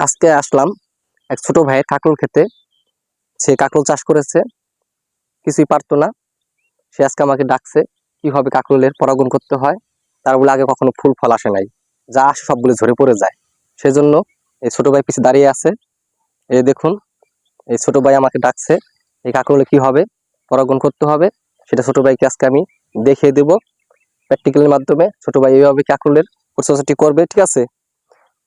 আজকে আসলাম এক ছোট ভাইয়ের কাঁকরোল খেতে। সে কাঁকরোল চাষ করেছে। কিছুই পারতো না। সে আজকে আমাকে ডাকছে, কীভাবে কাঁকরোলের পরাগণ করতে হয়? তার বলে আগে কখনো ফুল ফল আসে নাই। যা আসে সবগুলো ঝরে পড়ে যায়। সেজন্য এই ছোট ভাই পিছিয়ে দাঁড়িয়ে আছে। এ দেখুন, এই ছোট ভাই আমাকে ডাকছে, এই কাঁকরোলে কি হবে? পরাগণ করতে হবে। সেটা ছোট ভাইকে আজকে আমি দেখিয়ে দেব। প্র্যাকটিক্যালের মাধ্যমে ছোট ভাই এইভাবে কাঁকরোলের পরিচর্যাটি করবে, ঠিক আছে?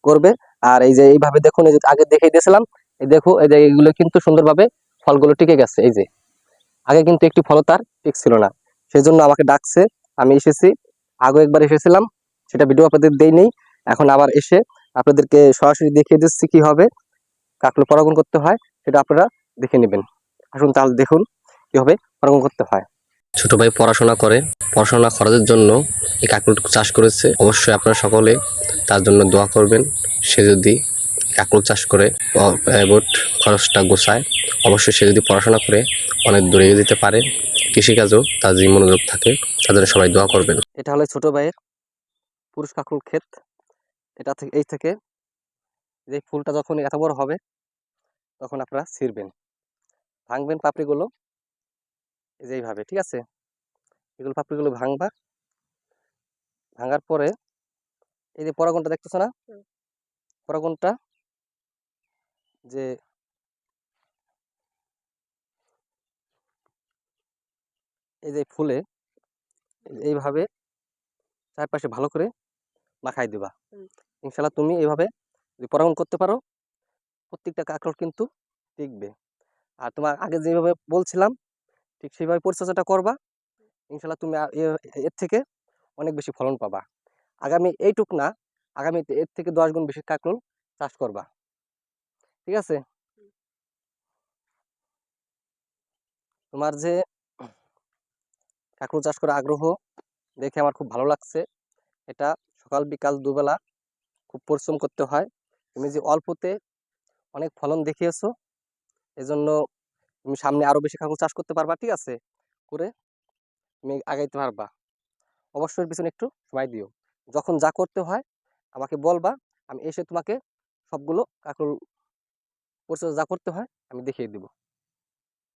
করবে। আর এই যে এইভাবে দেখুন, এই যে আগে দেখিয়ে দিয়েছিলাম, এই দেখো, এই যে এইগুলো কিন্তু সুন্দরভাবে ফলগুলো টিকে গেছে, এই যে। আগে কিন্তু একটি ফল তার টিক ছিল না। সেজন্য আমাকে ডাকছে, আমি এসেছি আগে একবার এসেছিলাম, সেটা ভিডিও আপনাদের দেই নেই এখন আবার এসে আপনাদেরকে সরাসরি দেখিয়ে দিচ্ছি কি হবে কাকলে পরাগণ করতে হয়, সেটা আপনারা দেখে নেবেন। আসুন তাহলে দেখুন কীভাবে পরাগণ করতে হয়। ছোট ভাই পড়াশোনা করে, পড়াশোনা খরচের জন্য এই কাকুল চাষ করেছে, অবশ্যই আপনারা সকলে তার জন্য দোয়া করবেন। সে যদি কাকুল চাষ করে বোট খরচটা গোছায় অবশ্যই সে যদি পড়াশোনা করে অনেক দূরে এগিয়ে যেতে পারে। কৃষিকাজও তার যে মনোযোগ থাকে তাদের সবাই দোয়া করবেন। এটা হলো ছোট ভাইয়ের পুরুষ কাকুল ক্ষেত। এটা থেকে এই থেকে যে ফুলটা যখন এত বড় হবে তখন আপনারা ছিঁড়বেন। ভাঙবেন পাপড়িগুলো এই যে এইভাবে ঠিক আছে? এগুলো পাপড়িগুলো ভাঙবা। ভাঙার পরে এই যে পরাগনটা দেখতেছো না? হুম। পরাগনটা যে এই যে ফুলে এইভাবে চারপাশে ভালো করে মাখাই দিবা। ইনশাল্লাহ তুমি এইভাবে যদি পরাগন করতে পারো প্রত্যেকটা কাঁকড় কিন্তু টিকবে আর তোমার আগে যেভাবে বলছিলাম ঠিক সেইভাবে পরিচর্যাটা করবা ইনশাল্লাহ তুমি এর থেকে অনেক বেশি ফলন পাবা আগামী এইটুক না আগামীতে এর থেকে দশ গুণ বেশি কাঁকরোল চাষ করবা। ঠিক আছে? তোমার যে কাঁকরোল চাষ করার আগ্রহ দেখে আমার খুব ভালো লাগছে। এটা সকাল বিকাল দুবেলা খুব পরিশ্রম করতে হয়। তুমি যে অল্পতে অনেক ফলন দেখিয়েছো এজন্য তুমি সামনে আরও বেশি কাঁকরোল চাষ করতে পারবা ঠিক আছে? করে তুমি আগাইতে পারবা। অবশ্যই পিছনে একটু সময় দিও। যখন যা করতে হয় আমাকে বলবা আমি এসে তোমাকে সবগুলো কাকুর পরিচর্যা করতে হয় আমি দেখিয়ে দিব।